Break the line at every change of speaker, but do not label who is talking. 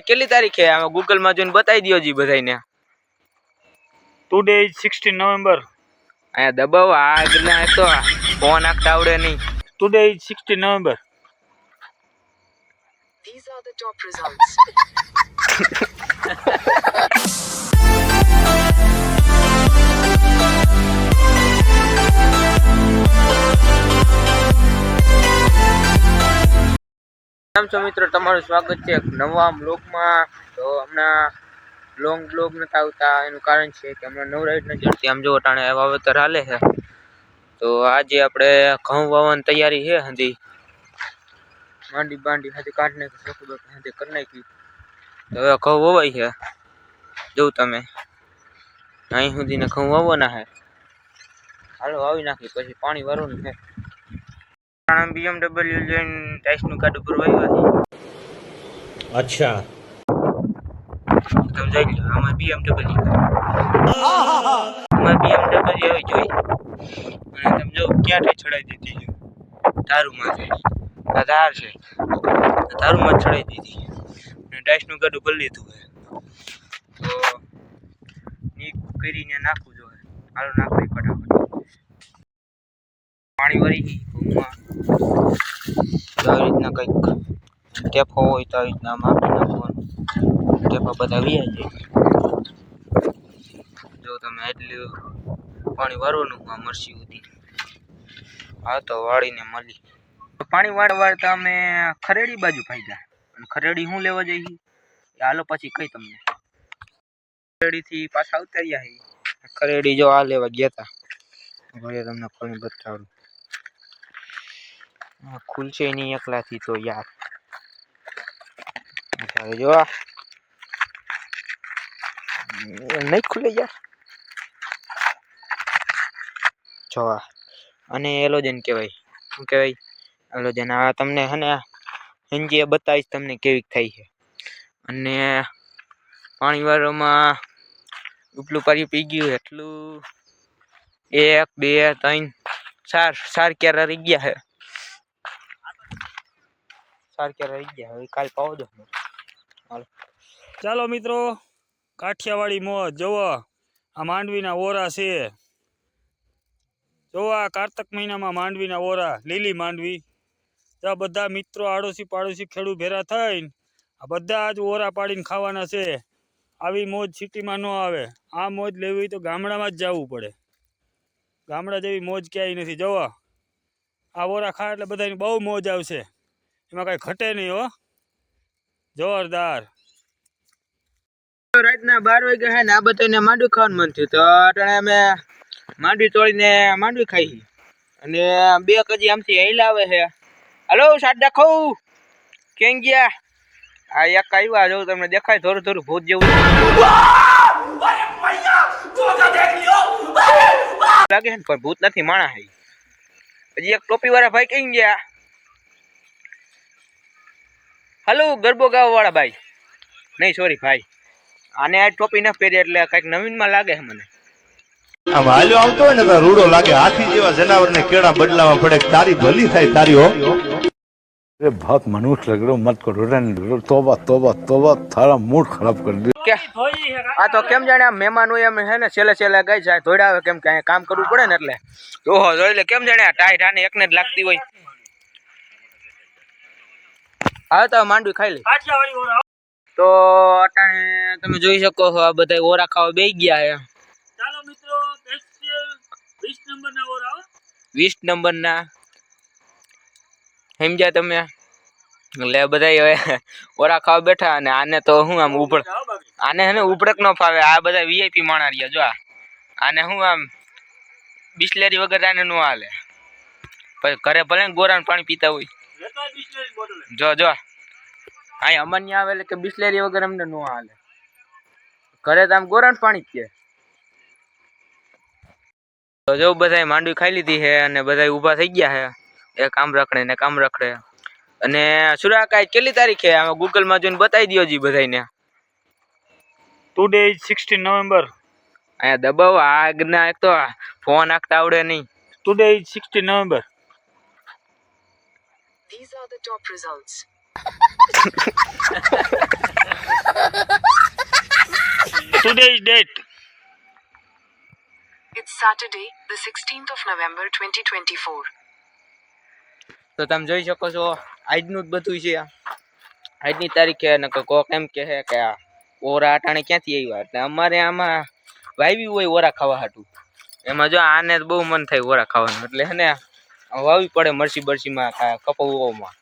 કેટલી તારીખે? આમાં ગૂગલમાં જોઈને બતાવી દો જી બધાને
ટુડે ઇઝ સિક્સટીન નવેમ્બર
અહીંયા દબાવ આગના તો ફોન આખતા આવડે નહીં.
Today is sixteen November
These are the top results.
કેમ છો મિત્રો? તમારું સ્વાગત છે નવા બ્લોગમાં. તો હમણાં લોંગ બ્લોગ નથી આવતા. એનું કારણ છે કે હમણાં નવરાઈટ નથી આવતી. આમ જો ટાણે વાવેતર હાલે છે. તો આજે આપણે ઘઉં વાવવાની તૈયારી છે હજી. માંડી બાંડી હાથે કાઢ નાખી સોખી બાકી હાથી કરી નાખી. તો હવે ઘઉં વવાય છે. જોઉં તમે. અહીં સુધીને ઘઉં વાવવાના છે. હાલો વાવી નાખી પછી પાણી વારવાનું છે. આણંદ બીએમડબલ્યુ લઈને ટાઈસનું કાઢ ઉપર વાવ્યાથી
અચ્છા.
તમે જોઈ લો અમારે બીએમડબલ્યુ આમાં બીએમડબલ્યુ હોય જોઈ. અને તમે જો ક્યાં ઠે ચડાવી દીધી છે? દારૂમાં છે. આ ધાર છે. દારૂમાં ચડાવી દીધી અને ટાઈસનું કાઢ ઉપર લીધું હોય તો નીક કરીને નાખવું જોઈએ. હાલો નાખું ફટાફટ. પાણી વળી તો આવી રીતના કંઈક ટેપો હોય તો આવી રીતના માપી નાખવાનું. ટેપો બધા વ્યાજ જાય. જો તમે એટલું પાણી વારવાનું આ મરસી ઉધી. હા, તો વાળીને મળી. પાણી વાળ વાળતા અમે ખરેડી બાજુ ફાયદા અને ખરેડી હું લેવા જઈએ હાલો, પછી કઈ તમને. ખરેડીથી પાછા ઉતર્યા ખરેડી જો આ લેવા ગયા હતા હવે તમને બતાડું આ ખુલશે નહીં એકલાથી તો યાર. જોવા જો નહીં ખુલે યાર. જો અને એલોજન કહેવાય. શું કહેવાય? એલોજન. આ તમને હે ને હંજી બતાવીશ તમને કેવી થાય છે. અને પાણીવારોમાં ઉપલું પાણી પી ગયું એટલું એક, બે, ત્રણ, ચાર ચાર ક્યારે રહી ગયા છે. રહી ગયા. હવે કાલ
ચાલો મિત્રો, કાઠિયાવાડી મોજ. જુઓ આ માંડવીના ઓરા છે. જોવો, આ કારતક મહિનામાં માંડવીના ઓરા, લીલી માંડવી. ત્યાં બધા મિત્રો આડોશી પાડોશી ખેડૂત ભેરા થઈને આ બધા જ ઓરા પાડીને ખાવાના છે. આવી મોજ સિટીમાં ન આવે. આ મોજ લેવી તો ગામડામાં જ જવું પડે. ગામડા જેવી મોજ ક્યાંય નથી. જવા, આ ઓરા ખા એટલે બધાની બહુ મોજ આવશે. એમાં કાંઈ ઘટે નહીં હો. જોરદાર.
રાતના બાર વાગે છે ને આ બધાને માંડવી ખાવાનું મન થયું તો અટાણે અમે માંડવી તોડીને માંડવી ખાઈ અને બે કજી આમથી હેલા આવે છે હલો સાડા ખાઉં કેમ ગયા? આ એક આવ્યા જો, તમને દેખાય થોડું થોડું ભૂત જેવું. લાગે છે ને પણ ભૂત નથી માણા હે. હજી એક ટોપી વાળા ભાઈ કઈ ગયા? હલો ગરબો ગાવા વાળા ભાઈ નહીં સોરી ભાઈ આને આ ટોપી ન પહેરી એટલે કઈક નવીનમાં લાગે છે મને
આમ હાલ્યો આવતો હોય ને તો રૂડો લાગે હાથી જેવા જનાવર ને કેળા બદલાવા પડે તારી ભલી થાય તારી હો अरे बहुत मनुष्य लग रहे हो मत करो रे तोबा तोबा तोबा थारा मूड खराब कर दिया
કે આ તો કેમ જાણે આ મહેમાન હોય એમ છે ને છેલ્લે છેલ્લે ગઈ જાય ધોડાવે કેમ કે અહીંયા કામ કરવું પડે ને એટલે ઓહો જોઈ લે કેમ જાણે આ ટાઈટ આને એકને જ લાગતી હોય હા તો માંડવી ખાઈ લે. તો અટાણે તમે જોઈ શકો છો આ બધા ઓરા ખાવા બે ગયા છે.
ચાલો મિત્રો વીસ નંબરના ઓર
વીસ નંબરના. સમજ્યા તમે? એટલે બધા હવે ઓરા ખાવા બેઠા અને આને તો હું આમ ઉભળ આને હે ને ઉપડક ન ફાવે આ બધા વીઆઈપી માણા રહ્યા જો આને હું આમ બિસ્લેરી વગર આને ન હાલે. પછી ઘરે ભલે ને ગોરાનું પાણી પીતા હોય. જો જો. અહીં અમન્ય આવે એટલે કે બિસ્લેરી વગર અમને નો હાલે. ઘરે તો આમ ગોરાનું પાણી પીએ તો જો બધાય માંડવી ખાઈ લીધી છે અને બધાય ઊભા થઈ ગયા છે એ કામ રખડે ને કામ રખડે. અને સુરાકાઈ કેટલી તારીખે આમાં ગૂગલમાં જોઈને બતાવી દો જી બધાયને.
ટુડે ઇઝ સિક્સટીન નવેમ્બર
અહીંયા દબાવો આગના એક તો ફોન આખતા આવડે નહીં.
Today is sixteen November
These are the top results.
today's date?
It's Saturday, the 16th of November 2024.
તો તમે જોઈ શકો છો આજનું જ બધું છે આજની તારીખે ને કોક એમ કહે કે આ ઓરા અટાણે ક્યાંથી આવ્યા એટલે અમારે આમાં વાવી હોય ઓરા ખાવા હાટું એમાં જો આને બહુ મન થાય ઓરા ખાવાનું એટલે હે ને વાવી પડે મરસી બરસીમાં કપવામાં